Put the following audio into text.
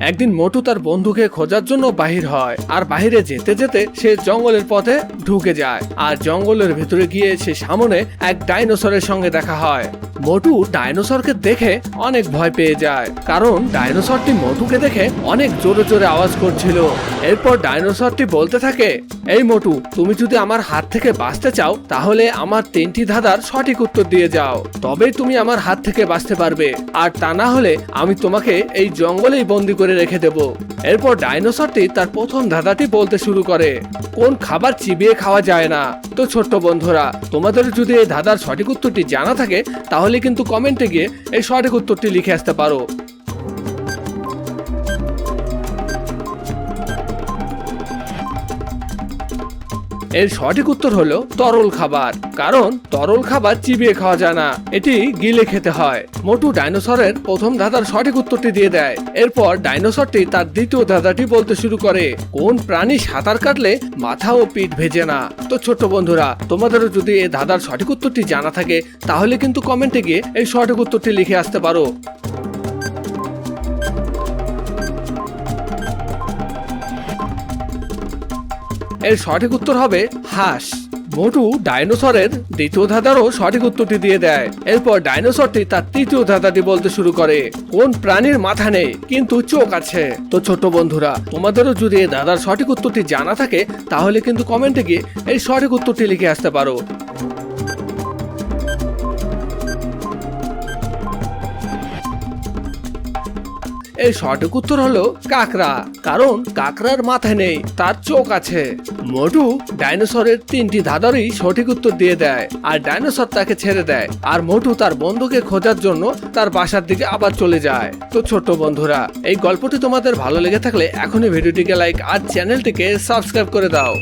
একদিন মোটু তার বন্ধুকে খোঁজার জন্য বাহির হয়, আর বাহিরে যেতে যেতে সে জঙ্গলের পথে ঢুকে যায়, আর জঙ্গলের ভেতরে গিয়ে সে সামনে এক ডাইনোসরের সঙ্গে দেখা হয়। মোটু ডাইনোসরকে দেখে অনেক ভয় পেয়ে যায়। কারণ ডাইনোসরটি মোটুকে দেখে অনেক জোরে জোরে আওয়াজ করছিল। এরপর ডাইনোসরটি বলতে থাকে, এই মোটু, তুমি যদি আমার হাত থেকে বাঁচতে চাও, তাহলে আমার তিনটি ধাঁধার সঠিক উত্তর দিয়ে যাও। তবেই তুমি আমার হাত থেকে বাঁচতে পারবে। আর তা না হলে আমি তোমাকে এই জঙ্গলেই বন্দি করে রেখে দেব এরপর ডাইনোসরটি তার প্রথম ধাঁধাটি বলতে শুরু করে, কোন খাবার চিবিয়ে খাওয়া যায় না। তো ছোট্ট বন্ধুরা, তোমাদের যদি এই ধাঁধার সঠিক উত্তরটি জানা থাকে, তাহলে কিন্তু কমেন্টে গিয়ে এই সঠিক উত্তরটি লিখে আসতে পারো। এর সঠিক উত্তর হলো তরল খাবার, কারণ তরল খাবার চিবিয়ে খাওয়া যায় না। এটি গিলে খেতে হয়। মোটু ডাইনোসরের প্রথম ধাঁধার সঠিক উত্তরটি দিয়ে দেয়। এরপর ডাইনোসরটি তার দ্বিতীয় ধাঁধাটি বলতে শুরু করে, কোন প্রাণী সাঁতার কাটলে মাথা ও পিঠ ভেজে না? তো ছোট্ট বন্ধুরা, তোমাদেরও যদি এই ধাঁধার সঠিক উত্তরটি জানা থাকে, তাহলে কিন্তু কমেন্টে গিয়ে এই সঠিক উত্তরটি লিখে আসতে পারো। এর সঠিক উত্তর হবে হাঁস। মোটু ডাইনোসরের দ্বিতীয় ধাঁধারও সঠিক উত্তরটি দিয়ে দেয়। এরপর ডাইনোসরটি তার তৃতীয় ধাঁধাটি বলতে শুরু করে। কোন প্রাণীর মাথা নেই, কিন্তু চোখ আছে। তো ছোট বন্ধুরা, তোমাদেরও যদি এই দাদার সঠিক উত্তরটি জানা থাকে, তাহলে কিন্তু কমেন্টে গিয়ে এই সঠিক উত্তরটি লিখে আসতে পারো। এই সঠিক উত্তর হলো কাকড়া। কারণ কাকড়ার মাথা নেই, তার চোখ আছে। মোটু ডাইনোসরের তিনটি ধাঁধারই সঠিক উত্তর দিয়ে দেয়, আর ডাইনোসর তাকে ছেড়ে দেয়, আর মোটু তার বন্ধুকে খোঁজার জন্য তার বাসার দিকে আবার চলে যায়। তো ছোট্ট বন্ধুরা, এই গল্পটি তোমাদের ভালো লেগে থাকলে এখনই ভিডিওটিকে লাইক আর চ্যানেলটিকে সাবস্ক্রাইব করে দাও।